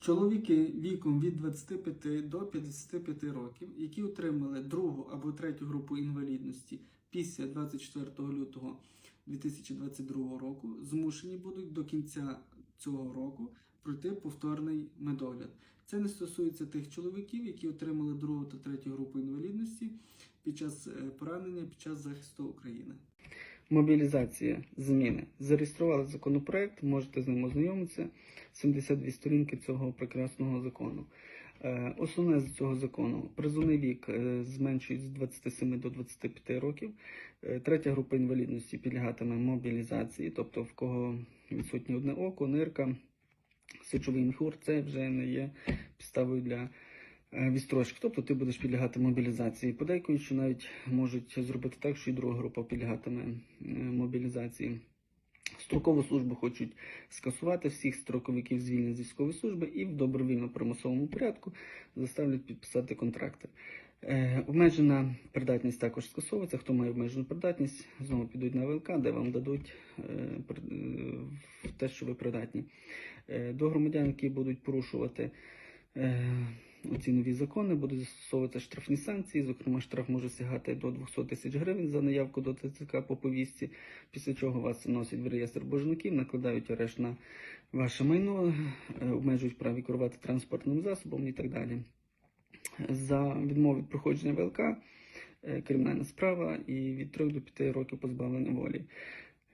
Чоловіки віком від 25 до 55 років, які отримали другу або третю групу інвалідності після 24 лютого 2022 року, змушені будуть до кінця цього року пройти повторний медогляд. Це не стосується тих чоловіків, які отримали другу та третю групу інвалідності під час е, поранення під час захисту України. Мобілізація зміни. Зареєстрували законопроект, можете з ним ознайомитися. 72 сторінки цього прекрасного закону. Е, Основне з цього закону призовний вік е, зменшують з 27 до 25 років. Е, Третя група інвалідності підлягатиме мобілізації, тобто в кого відсутнє одне око, нирка, сечовий міхур, це вже не є підставою для е, відстрочки. Тобто ти будеш підлягати мобілізації. Подейкують, що навіть можуть зробити так, що і друга група підлягатиме е, мобілізації. Строкову службу хочуть скасувати всіх строковиків звільнення з військової служби і в добровільно-примусовому порядку заставлять підписати контракти. Е, обмежена придатність також скасовується. Хто має обмежену придатність, знову підуть на ВЛК, де вам дадуть е, е, те, що ви придатні. Е, до громадян, які будуть порушувати е, оці нові закони, будуть застосовуватися штрафні санкції. Зокрема, штраф може сягати до 200 тисяч гривень за наявку до ТЦК по повістці, після чого вас носять в реєстр боржників, накладають арешт на ваше майно, е, обмежують праві керувати транспортним засобом і так далі. За відмову від проходження ВЛК е, кримінальна справа і від 3 до 5 років позбавлення волі.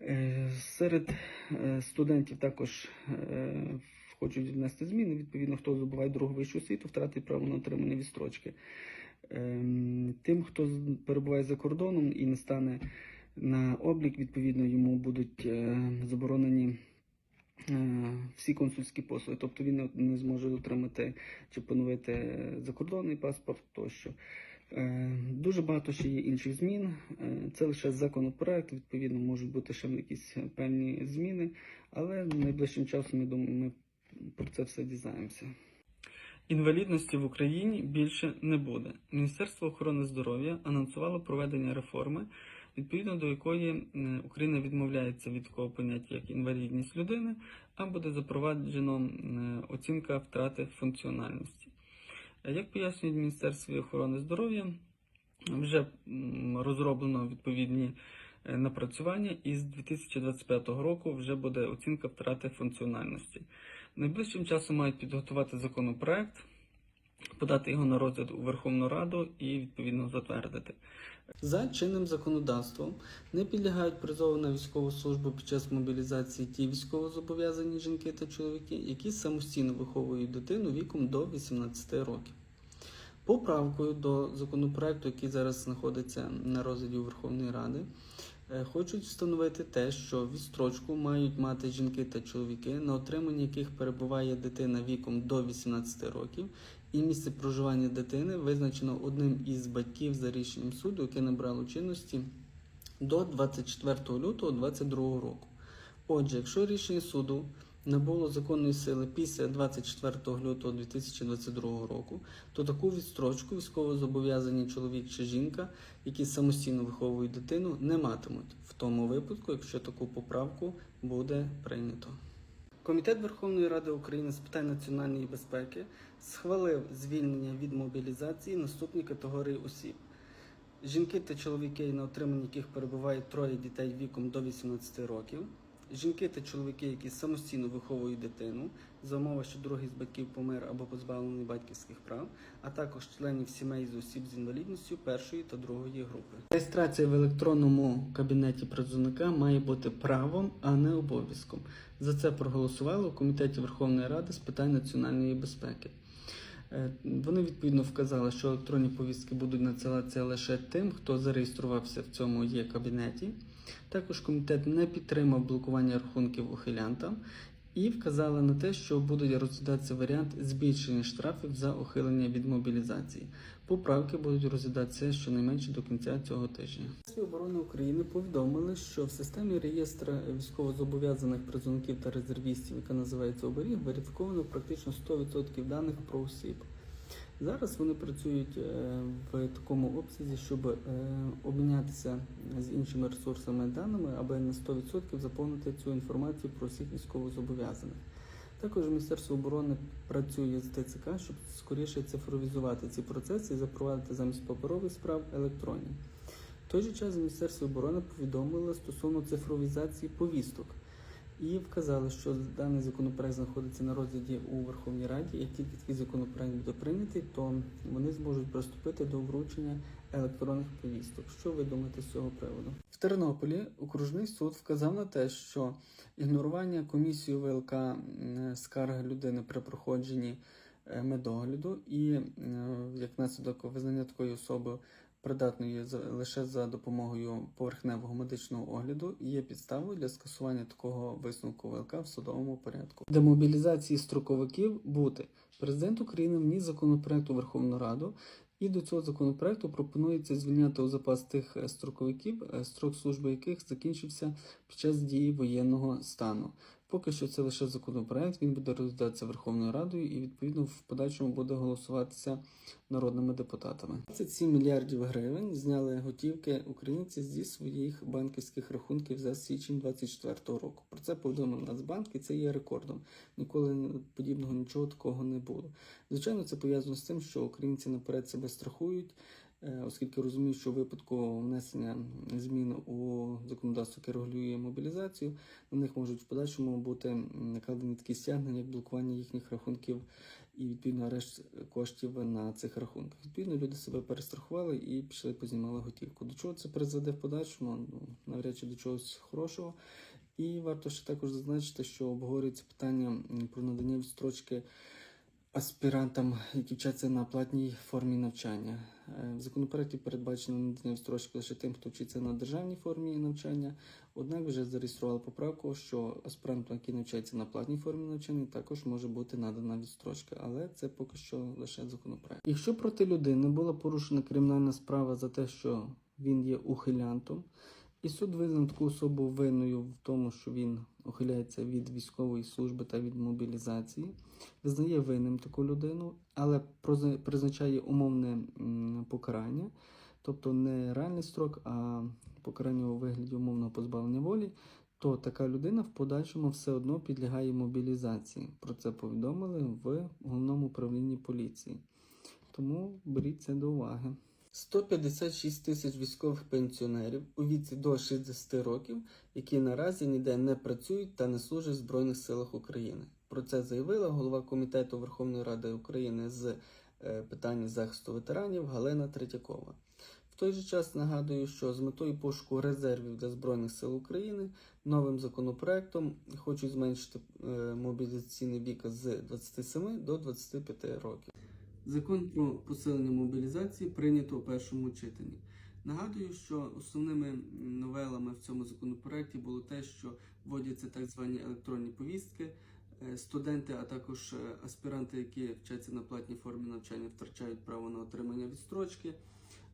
Е, Серед студентів також хочуть внести зміни. Відповідно, хто здобуває другу вищу освіту, втратить право на отримання відстрочки. Ем, Тим, хто перебуває за кордоном і не стане на облік, відповідно, йому будуть е, заборонені е, всі консульські послуги. Тобто він не- зможе отримати чи поновити закордонний паспорт тощо. Е, Дуже багато ще є інших змін. Це лише законопроект, відповідно, можуть бути ще якісь певні зміни, але найближчим часом, я думаю, ми про це все дізнаємося. Інвалідності в Україні більше не буде. Міністерство охорони здоров'я анонсувало проведення реформи, відповідно до якої е, Україна відмовляється від такого поняття як інвалідність людини, а буде запроваджено е, оцінка втрати функціональності. Е, Як пояснюють в Міністерстві охорони здоров'я, вже розроблено відповідні напрацювання, і з 2025 року вже буде оцінка втрати функціональності. Найближчим часом мають підготувати законопроект, подати його на розгляд у Верховну Раду і відповідно затвердити. За чинним законодавством не підлягають призову на військову службу під час мобілізації ті військовозобов'язані жінки та чоловіки, які самостійно виховують дитину віком до 18 років. Поправкою до законопроекту, який зараз знаходиться на розгляді у Верховної Ради, е, хочуть встановити те, що відстрочку мають мати жінки та чоловіки, на отриманні яких перебуває дитина віком до 18 років, і місце проживання дитини визначено одним із батьків за рішенням суду, яке набрало чинності до 24 лютого 2022 року. Отже, якщо рішення суду набуло законної сили після 24 лютого 2022 року, то таку відстрочку військовозобов'язані чоловік чи жінка, які самостійно виховують дитину, не матимуть в тому випадку, якщо таку поправку буде прийнято. Комітет Верховної Ради України з питань національної безпеки схвалив звільнення від мобілізації наступні категорії осіб. Жінки та чоловіки, на отриманні яких перебуває троє дітей віком до 18 років. Жінки та чоловіки, які самостійно виховують дитину, за умови, що другий з батьків помер або позбавлений батьківських прав, а також членів сімей з осіб з інвалідністю першої та другої групи. Реєстрація в електронному кабінеті призовника має бути правом, а не обов'язком. За це проголосували у комітеті Верховної Ради з питань національної безпеки. Е, Вони відповідно вказали, що електронні повістки будуть надсилатися лише тим, хто зареєструвався в цьому є кабінеті. Також комітет не підтримав блокування рахунків ухилянтам і вказали на те, що буде розглядатися варіант збільшення штрафів за ухилення від мобілізації. Поправки будуть розглядатися щонайменше до кінця цього тижня. Оборони України повідомили, що в системі реєстра військовозобов'язаних призовників та резервістів, яка називається оберіг, верифіковано практично 100% даних про осіб. Зараз вони працюють е, в такому обсязі, щоб е, обмінятися з іншими ресурсами даними, аби на 100% заповнити цю інформацію про всіх військовозобов'язаних. Також Міністерство оборони працює з ТЦК, щоб скоріше цифровізувати ці процеси і запровадити замість паперових справ електронні. В той же час Міністерство оборони повідомило стосовно цифровізації повісток і вказали, що даний законопроект знаходиться на розгляді у Верховній Раді. Як тільки такий законопроект буде прийнятий, то вони зможуть приступити до вручення електронних повісток. Що ви думаєте з цього приводу? В Тернополі окружний суд вказав на те, що ігнорування комісією ВЛК скарги людини при проходженні е, медогляду і е, як наслідок визнання такої особи придатною лише за допомогою поверхневого медичного огляду є підставою для скасування такого висновку ВЛК в судовому порядку. Для мобілізації строковиків бути президент України вніс законопроект у Верховну Раду. І до цього законопроекту пропонується звільняти у запас тих е, строковиків, е, строк служби яких закінчився під час дії воєнного стану. Поки що це лише законопроект, він буде розглядатися Верховною Радою і відповідно в подальшому буде голосуватися народними депутатами. 27 мільярдів гривень зняли готівки українці зі своїх банківських рахунків за січень 2024 року. Про це повідомив Нацбанк, і це є рекордом. Ніколи подібного нічого такого не було. Звичайно, це пов'язано з тим, що українці наперед себе страхують. Е, Оскільки розуміють, що у випадку внесення змін у законодавство, яке регулює мобілізацію, на них можуть в подальшому бути накладені такі стягнення, як блокування їхніх рахунків і відповідно арешт коштів на цих рахунках. Відповідно, люди себе перестрахували і пішли познімали готівку. До чого це призведе в подальшому? Ну навряд чи до чогось хорошого. І варто ще також зазначити, що обговорюється питання про надання відстрочки аспірантам, які вчаться на платній формі навчання. Е, В законопроекті передбачено надання відстрочки лише тим, хто вчиться на державній формі навчання. Однак вже зареєстрували поправку, що аспірантам, які навчаються на платній формі навчання, також може бути надана відстрочка, але це поки що лише законопроект. Якщо проти людини була порушена кримінальна справа за те, що він є ухилянтом, і суд визнав таку особу винною в тому, що він ухиляється від військової служби та від мобілізації, визнає винним таку людину, але призначає умовне покарання, тобто не реальний строк, а покарання у вигляді умовного позбавлення волі, то така людина в подальшому все одно підлягає мобілізації. Про це повідомили в головному управлінні поліції. Тому беріть це до уваги. 156 тисяч військових пенсіонерів у віці до 60 років, які наразі ніде не працюють та не служать в Збройних силах України. Про це заявила голова комітету Верховної Ради України з е, питань захисту ветеранів Галина Третьякова. В той же час нагадую, що з метою пошуку резервів для Збройних сил України новим законопроектом хочуть зменшити е, мобілізаційний вік з 27 до 25 років. Закон про посилення мобілізації прийнято у першому читанні. Нагадую, що основними новелами в цьому законопроекті було те, що вводяться так звані електронні повістки. Е, Студенти, а також е, аспіранти, які вчаться на платній формі навчання, втрачають право на отримання відстрочки,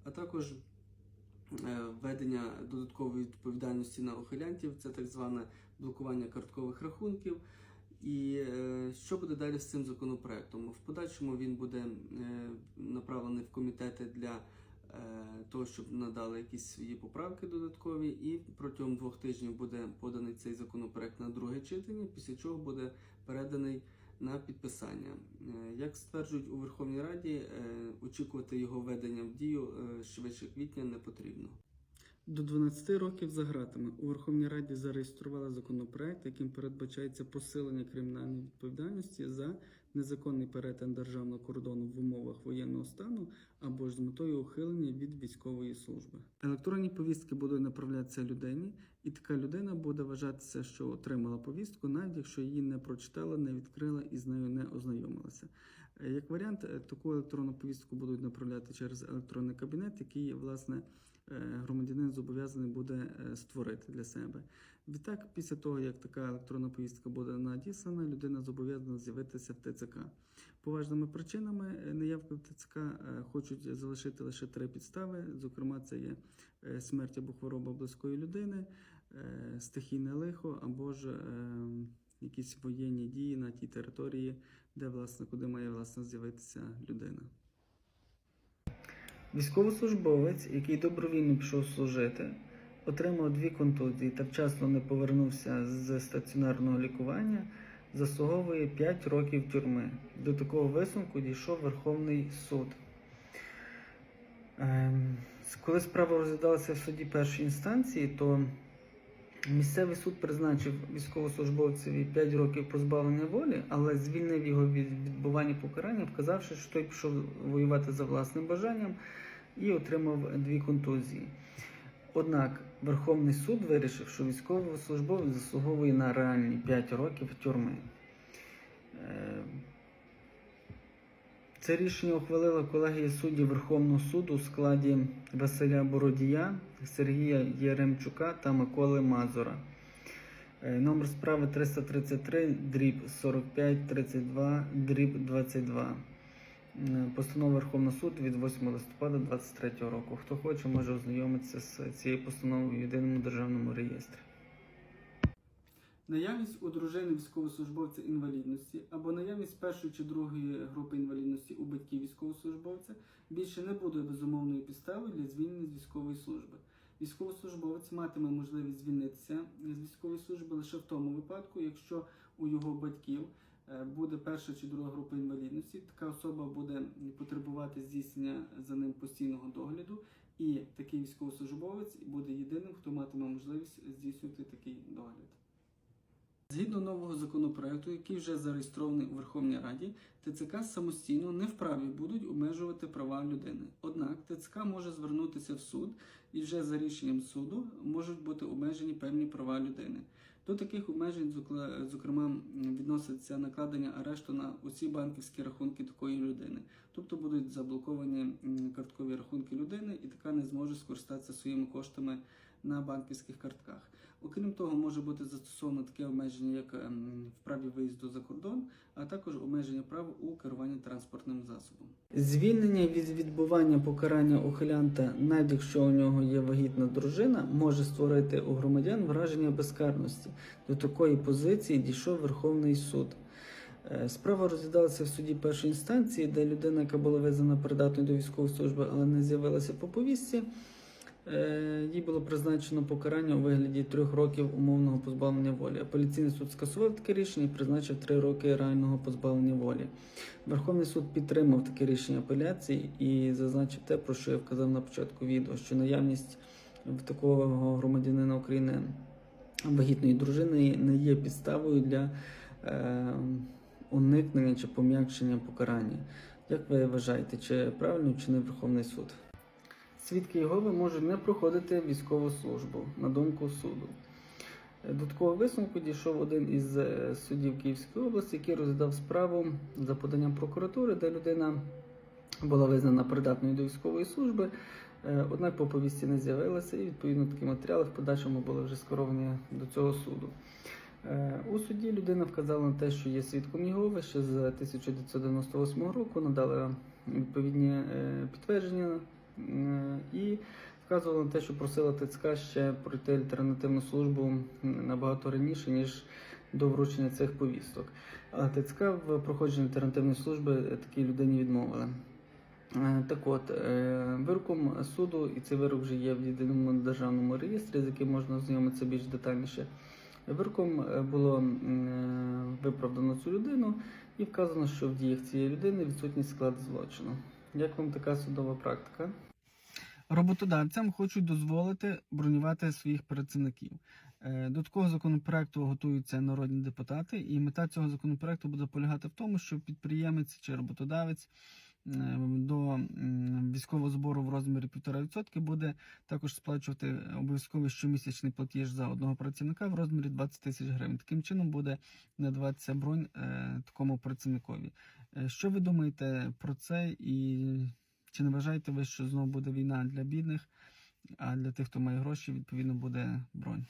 а також е, введення додаткової відповідальності на ухилянтів, це так зване блокування карткових рахунків. І е, що буде далі з цим законопроектом? В подальшому він буде е, направлений в комітети для е, того, щоб надали якісь свої поправки додаткові, і протягом двох тижнів буде поданий цей законопроект на друге читання, після чого буде переданий на підписання. Як стверджують у Верховній Раді, очікувати його введення в дію швидше квітня не потрібно. До 12 років за ґратами у Верховній Раді зареєстрували законопроект, яким передбачається посилення кримінальної відповідальності за незаконний перетин державного кордону в умовах воєнного стану або ж з метою ухилення від військової служби. Електронні повістки будуть направлятися людині, і така людина буде вважатися, що отримала повістку, навіть якщо її не прочитала, не відкрила і з нею не ознайомилася. Е, Як варіант, е, таку електронну повістку будуть направляти через електронний кабінет, який власне е, громадянин зобов'язаний буде е, створити для себе. Відтак, після того, як така електронна повістка буде надіслана, людина зобов'язана з'явитися в ТЦК. Поважними причинами е, неявки в ТЦК е, хочуть залишити лише три підстави. Зокрема, це є е, смерть або хвороба близької людини, е, стихійне лихо або ж е, якісь воєнні дії на тій території, де власне куди має власне з'явитися людина. Військовослужбовець, який добровільно пішов служити, отримав дві контузії та вчасно не повернувся з стаціонарного лікування, заслуговує 5 років тюрми. До такого висновку дійшов Верховний суд. Ем, Коли справа розглядалася в суді першої інстанції, то місцевий суд призначив військовослужбовцеві 5 років позбавлення волі, але звільнив його від відбування покарання, вказавши, що той пішов воювати за власним бажанням і отримав дві контузії. Однак Верховний суд вирішив, що військовослужбовець заслуговує на реальні 5 років тюрми. Е, Це рішення ухвалила колегія суддів Верховного суду у складі Василя Бородія, Сергія Єремчука та Миколи Мазура. Е, Номер справи 333, дріб 45, 32, дріб 22. Е, Постанова Верховного суду від 8 листопада 2023 року. Хто хоче, може ознайомитися з цією постановою в єдиному державному реєстрі. Наявність у дружини військовослужбовця інвалідності або наявність першої чи другої групи інвалідності у батьків військовослужбовця більше не буде безумовною підставою для звільнення з військової служби. Військовослужбовець матиме можливість звільнитися з військової служби лише в тому випадку, якщо у його батьків буде перша чи друга група інвалідності, така особа буде потребувати здійснення за ним постійного догляду, і такий військовослужбовець буде єдиним, хто матиме можливість здійснювати такий догляд. Згідно нового законопроекту, який вже зареєстрований у Верховній Раді, ТЦК самостійно не вправі будуть обмежувати права людини. Однак ТЦК може звернутися в суд, і вже за рішенням суду можуть бути обмежені певні права людини. До таких обмежень, зокрема, відноситься накладення арешту на усі банківські рахунки такої людини, тобто будуть заблоковані карткові рахунки людини, і така не зможе скористатися своїми коштами на банківських картках. Окрім того, може бути застосовано таке обмеження, як ем, в праві виїзду за кордон, а також обмеження прав у керуванні транспортним засобом. Звільнення від відбування покарання ухилянта, навіть якщо у нього є вагітна дружина, може створити у громадян враження безкарності. До такої позиції дійшов Верховний суд. Е, Справа розглядалася в суді першої інстанції, де людина, яка була визнана придатною до військової служби, але не з'явилася по повістці. Е, Їй було призначено покарання у вигляді трьох років умовного позбавлення волі. Апеляційний суд скасував таке рішення і призначив три роки реального позбавлення волі. Верховний суд підтримав таке рішення апеляції і зазначив те, про що я вказав на початку відео, що наявність в такого громадянина України вагітної дружини не є підставою для е, уникнення чи пом'якшення покарання. Як ви вважаєте, чи правильно вчинив Верховний суд? Свідки Єгови можуть не проходити військову службу, на думку суду. Е, До такого висновку дійшов один із е, суддів Київської області, який розглядав справу за поданням прокуратури, де людина була визнана придатною до військової служби, е, однак по повісті не з'явилася, і відповідно такі матеріали в подальшому були вже скеровані до цього суду. У суді людина вказала на те, що є свідком Єгови ще з 1998 року, надала відповідні підтвердження і вказувала на те, що просила ТЦК ще пройти альтернативну службу набагато раніше, ніж до вручення цих повісток. А ТЦК в проходженні альтернативної служби е, такій людині відмовили. Е, Так от, е, вироком суду, і цей вирок вже є в єдиному державному реєстрі, з яким можна ознайомитися більш детальніше. Вироком е, було е, виправдано цю людину і вказано, що в діях цієї людини відсутність складу злочину. Як вам така судова практика? Роботодавцям хочуть дозволити бронювати своїх працівників. Е, До такого законопроекту готуються народні депутати, і мета цього законопроекту буде полягати в тому, що підприємець чи роботодавець до військового збору в розмірі 1,5% буде також сплачувати обов'язковий щомісячний платіж за одного працівника в розмірі 20 тисяч гривень. Таким чином буде надаватися бронь е, такому працівникові. Е, Що ви думаєте про це і чи не вважаєте ви, що знову буде війна для бідних, а для тих, хто має гроші, відповідно буде бронь?